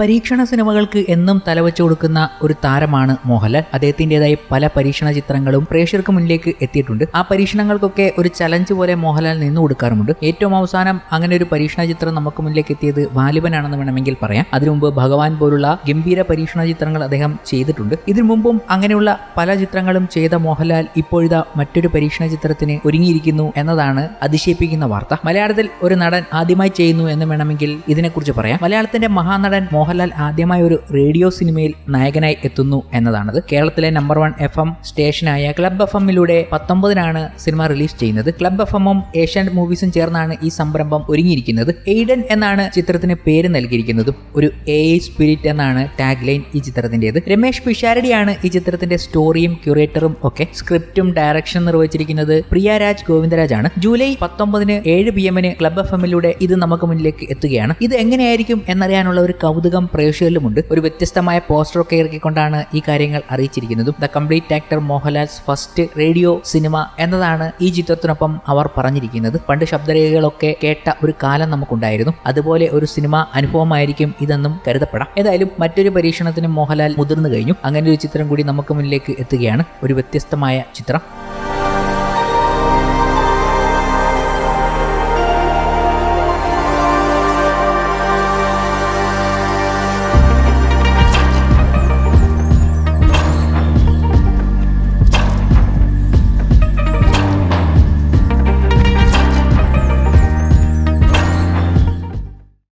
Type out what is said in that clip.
പരീക്ഷണ സിനിമകൾക്ക് എന്നും തലവെച്ചു കൊടുക്കുന്ന ഒരു താരമാണ് മോഹൻലാൽ. അദ്ദേഹത്തിന്റെതായി പല പരീക്ഷണ ചിത്രങ്ങളും പ്രേക്ഷകർക്ക് മുന്നിലേക്ക് എത്തിയിട്ടുണ്ട്. ആ പരീക്ഷണങ്ങൾക്കൊക്കെ ഒരു ചലഞ്ച് പോലെ മോഹൻലാൽ നിന്നു കൊടുക്കാറുമുണ്ട്. ഏറ്റവും അവസാനം അങ്ങനെ ഒരു പരീക്ഷണ ചിത്രം നമുക്ക് മുന്നിലേക്ക് എത്തിയത് വാലിബനാണെന്ന് വേണമെങ്കിൽ പറയാം. അതിനു മുമ്പ് ഭഗവാൻ പോലുള്ള ഗംഭീര പരീക്ഷണ ചിത്രങ്ങൾ അദ്ദേഹം ചെയ്തിട്ടുണ്ട്. ഇതിനു മുമ്പും അങ്ങനെയുള്ള പല ചിത്രങ്ങളും ചെയ്ത മോഹൻലാൽ ഇപ്പോഴിതാ മറ്റൊരു പരീക്ഷണ ചിത്രത്തിന് ഒരുങ്ങിയിരിക്കുന്നു എന്നതാണ് അതിശയിപ്പിക്കുന്ന വാർത്ത. മലയാളത്തിൽ ഒരു നടൻ ആദ്യമായി ചെയ്യുന്നു എന്ന് വേണമെങ്കിൽ ഇതിനെക്കുറിച്ച് പറയാം. മലയാളത്തിന്റെ മഹാനടൻ മോഹൻലാൽ ആദ്യമായി ഒരു റേഡിയോ സിനിമയിൽ നായകനായി എത്തുന്നു എന്നതാണത് കേരളത്തിലെ നമ്പർ വൺ എഫ് എം സ്റ്റേഷനായ ക്ലബ് എഫ് എമ്മിലൂടെ പത്തൊമ്പതിനാണ് സിനിമ റിലീസ് ചെയ്യുന്നത്. ക്ലബ് എഫ് എമ്മും ഏഷ്യൻ മൂവീസും ചേർന്നാണ് ഈ സംരംഭം ഒരുങ്ങിയിരിക്കുന്നത്. എയ്ഡൻ എന്നാണ് ചിത്രത്തിന് പേര് നൽകിയിരിക്കുന്നത്. ഒരു എ സ്പിരിറ്റ് എന്നാണ് ടാഗ് ലൈൻ ഈ ചിത്രത്തിന്റെത്. രമേഷ് പിഷാരടിയാണ് ഈ ചിത്രത്തിന്റെ സ്റ്റോറിയും ക്യൂറേറ്ററും ഒക്കെ. സ്ക്രിപ്റ്റും ഡയറക്ഷൻ നിർവഹിച്ചിരിക്കുന്നത് പ്രിയരാജ് ആണ്. ജൂലൈ പത്തൊമ്പതിന് ഏഴ് പി എമ്മിന് ക്ലബ് എഫ് എമ്മിലൂടെ ഇത് നമുക്ക് മുന്നിലേക്ക് എത്തുകയാണ്. ഇത് എങ്ങനെയായിരിക്കും എന്നറിയാനുള്ള ഒരു കൗതുകം പ്രേക്ഷകരിലുമുണ്ട്. ഒരു വ്യത്യസ്തമായ പോസ്റ്റർ ഒക്കെ ഇറക്കിക്കൊണ്ടാണ് ഈ കാര്യങ്ങൾ അറിയിച്ചിരിക്കുന്നതും. The complete actor Mohanlal's first radio cinema എന്നതാണ് ഈ ചിത്രത്തിനൊപ്പം അവർ പറഞ്ഞിരിക്കുന്നത്. പണ്ട് ശബ്ദരേഖകളൊക്കെ കേട്ട ഒരു കാലം നമുക്കുണ്ടായിരുന്നു. അതുപോലെ ഒരു സിനിമ അനുഭവമായിരിക്കും ഇതെന്നും കരുതപ്പെടാം. ഏതായാലും മറ്റൊരു പരീക്ഷണത്തിന് മോഹൻലാൽ മുതിർന്നു കഴിഞ്ഞു. അങ്ങനെ ഒരു ചിത്രം കൂടി നമുക്ക് മുന്നിലേക്ക് എത്തുകയാണ്. ഒരു വ്യത്യസ്തമായ ചിത്രം.